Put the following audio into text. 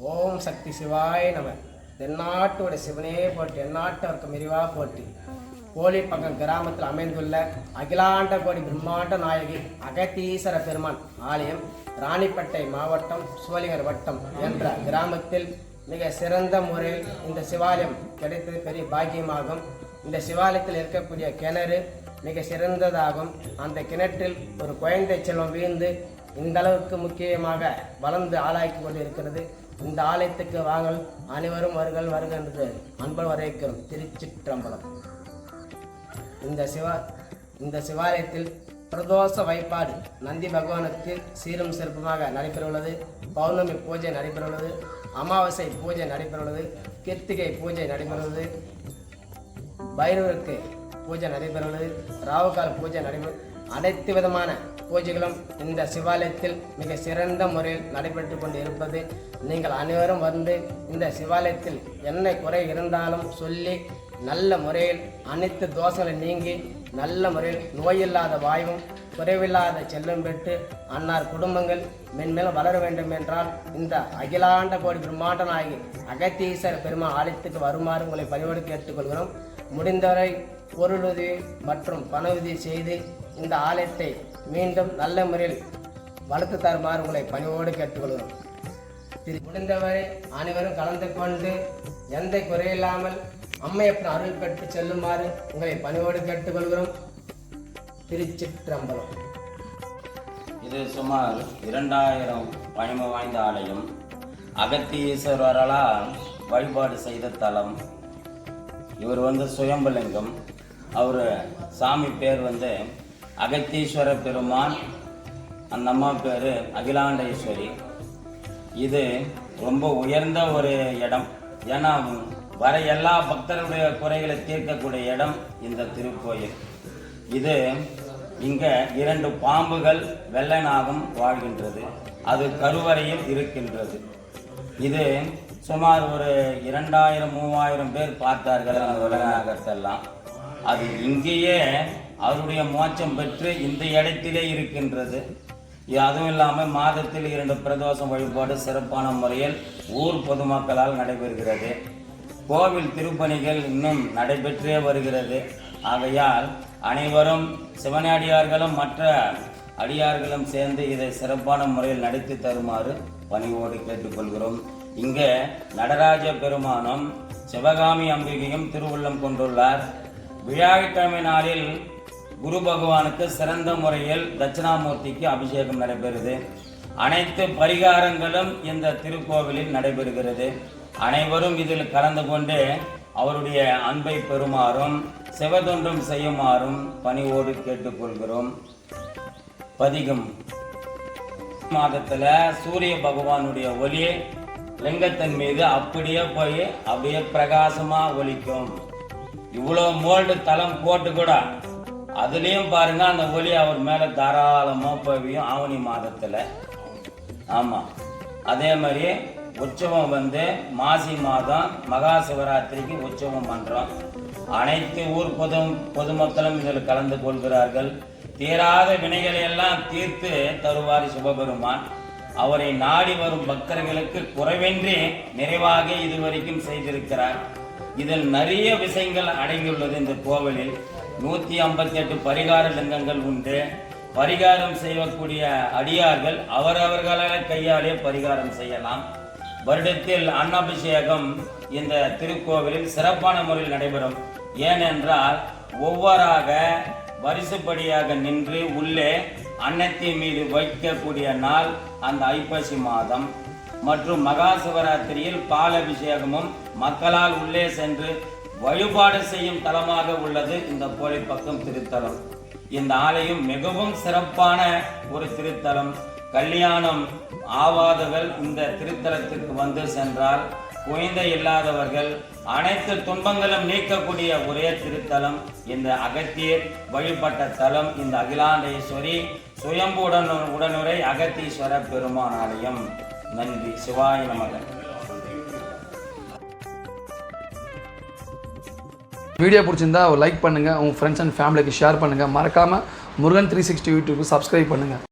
ஓம் சக்தி சிவாய நம. தென்னாட்டோட சிவனே போட்டு எந்நாட்டவர்க்கு மெரிவாக போட்டு கோழிப்பக்கம் கிராமத்தில் அமைந்துள்ள அகிலாண்ட கோடி பிரம்மாண்ட நாயகி அகத்தீஸ்வர பெருமான் ஆலயம் ராணிப்பேட்டை மாவட்டம் சோழிங்கர் வட்டம் என்ற கிராமத்தில் மிக சிறந்த முறையில் இந்த சிவாலயம் கிடைத்தது பெரிய பாக்கியமாகும். இந்த சிவாலயத்தில் இருக்கக்கூடிய கிணறு மிக சிறந்ததாகும். அந்த கிணற்றில் ஒரு குழந்தை செல்வம் வீழ்ந்து இந்த அளவுக்கு முக்கியமாக வளர்ந்து ஆளாக்கி கொண்டு இருக்கிறது இந்த ஆலயத்துக்கு வாங்கல் அனைவரும் வருகள் வருக என்று அன்பல் வரவேற்கிறோம் திருச்சிற்றம்பலம். இந்த சிவா இந்த சிவாலயத்தில் பிரதோஷ வழிபாடு நந்தி பகவானுக்கு சீரும் சிறப்புமாக நடைபெறவுள்ளது. பௌர்ணமி பூஜை நடைபெறவுள்ளது. அமாவாசை பூஜை நடைபெறவுள்ளது. கிருத்திகை பூஜை நடைபெறுவது பைரவருக்கு பூஜை நடைபெறுவது ராவுகால் பூஜை நடைபெறும் அனைத்து விதமான பூஜைகளும் இந்த சிவாலயத்தில் மிக சிறந்த முறையில் நடைபெற்று கொண்டு இருப்பது நீங்கள் அனைவரும் வந்து இந்த சிவாலயத்தில் என்ன குறை இருந்தாலும் சொல்லி நல்ல முறையில் அனைத்து தோசங்களை நீங்கி நல்ல முறையில் நோயில்லாத வாயும் குறைவில்லாத செல்லும் பெற்று அன்னார் குடும்பங்கள் மென்மேலும் வளர வேண்டும் என்றால் இந்த அகிலாண்ட கோடி பிரம்மாண்ட நாயகி அகத்தீஸ்வர பெருமா ஆலயத்துக்கு வருமாறு உங்களை பணிவோடு கேட்டுக்கொள்கிறோம். முடிந்தவரை பொருளுதவி மற்றும் பண உதவி செய்து இந்த ஆலயத்தை மீண்டும் நல்ல முறையில் வளர்த்து தருமாறு உங்களை பணிவோடு கேட்டுக்கொள்கிறோம். திரு- முடிந்தவரை அனைவரும் கலந்து கொண்டு எந்த குறையில்லாமல் அம்மையப்பன் அருள் பெற்று செல்லுமாறு உங்களை பணிவோடு கேட்டுக்கொள்கிறோம். திருச்சிற்றம்பலம். இது சுமார் இரண்டாயிரம் பழமை வாய்ந்த ஆலயம். அகத்தீஸ்வரரால் வழிபாடு செய்த தலம். இவர் வந்து சுயம்பலிங்கம். அவர் சாமி பேர் வந்து அகத்தீஸ்வர பெருமான். அந்த அம்மா பேர் அகிலாண்டேஸ்வரி. இது ரொம்ப உயர்ந்த ஒரு இடம். ஏன்னா வர எல்லா பக்தர்களுடைய குறைகளை தீர்க்கக்கூடிய இடம் இந்த திருக்கோயில். இது இங்கே இரண்டு பாம்புகள் வெள்ளை நாகம் வாழ்கின்றது. அது கருவறையில் இருக்கின்றது. இது சுமார் ஒரு இரண்டாயிரம் மூவாயிரம் பேர் பார்த்தார்கள் அந்த வெள்ளை அது இங்கேயே அவருடைய மோட்சம் பெற்று இந்த இடத்திலே இருக்கின்றது. அதுவும் இல்லாமல் மாதத்தில் இரண்டு பிரதோஷம் வழிபாடு சிறப்பான முறையில் ஊர் பொதுமக்களால் நடைபெறுகிறது. கோவில் திருப்பணிகள் இன்னும் நடைபெற்றே வருகிறது. ஆகையால் அனைவரும் சிவனடியார்களும் மற்ற அடியார்களும் சேர்ந்து இதை சிறப்பான முறையில் நடத்தி தருமாறு பணிவோடு கேட்டுக்கொள்கிறோம். இங்கே நடராஜ பெருமானும் சிவகாமி அம்பிகையும் திருவுள்ளம் கொண்டுள்ளார். விழாக்கிழமை நாளில் குரு பகவானுக்கு சிறந்த முறையில் தட்சிணாமூர்த்திக்கு அபிஷேகம் நடைபெறுது. அனைத்து பரிகாரங்களும் இந்த திருக்கோவிலில் நடைபெறுகிறது. அனைவரும் இதில் கலந்து கொண்டு அவருடைய அன்பை பெறுமாறும் சிவதொன்றும் செய்யுமாறும் பணிவோடு கேட்டுக்கொள்கிறோம். பதிகம். மாதத்துல சூரிய பகவானுடைய ஒளி லிங்கத்தின் மீது அப்படியே போய் அப்படியே பிரகாசமா ஒலிக்கும். இவ்வளவு மோல்டு தளம் போட்டு கூட அதுலயும் பாருங்க அந்த ஒளி அவர் மேல தாராளமா போவியும் ஆவணி மாதத்துல. ஆமா. அதே மாதிரி உற்சவம் வந்து மாசி மாதம் மகா சிவராத்திரிக்கு உற்சவம் பண்றோம். அனைத்து ஊர் பொது பொதுமக்களும் இதில் கலந்து கொள்கிறார்கள். தீராத வினைகளை எல்லாம் தீர்த்து தருவார் சிவபெருமான். அவரை நாடி வரும் பக்தர்களுக்கு குறைவின்றி நிறைவாக இதுவரைக்கும் செய்திருக்கிறார். இதில் நிறைய விஷயங்கள் அடங்கியுள்ளது இந்த கோவிலில். நூத்தி ஐம்பத்தி எட்டு பரிகார லிங்கங்கள் உண்டு. பரிகாரம் செய்யக்கூடிய அடியார்கள் அவரவர்களால் கையாலே பரிகாரம் செய்யலாம். வருடத்தில் அன்னாபிஷேகம் இந்த திருக்கோவிலில் சிறப்பான முறையில் நடைபெறும். ஏனென்றால் ஒவ்வொராக வரிசைப்படியாக நின்று உள்ளே அன்னத்தின் மீது வைக்கக்கூடிய நாள் அந்த ஐப்பசி மாதம். மற்றும் மகா சிவராத்திரியில் பால் அபிஷேகமும் மக்களால் உள்ளே சென்று வழிபாடு செய்யும் தலமாக உள்ளது இந்த கோழிப்பக்கம் திருத்தலம். இந்த ஆலயம் மிகவும் சிறப்பான ஒரு திருத்தலம். கல்யாணம் ஆவாதவர்கள் இந்த திருத்தலத்திற்கு வந்து சென்றால் குழந்தை இல்லாதவர்கள் அனைத்து துன்பங்களும் நீக்கக்கூடிய ஒரே திருத்தலம். இந்த அகத்தியர் வழிபட்ட தலம் இந்த அகிலாண்டேஸ்வரி சுயம்பு உடன் உடனுரை அகத்தீஸ்வர பெருமான் ஆலயம் நன்றி. சிவாய மகன் வீடியோ பிடிச்சிருந்தா லைக் பண்ணுங்கள் உங்கள் ஃப்ரெண்ட்ஸ் அண்ட் ஃபேமிலிக்கு ஷேர் பண்ணுங்கள் மறக்காமல் Murugan three sixty YouTube subscribe பண்ணுங்கள்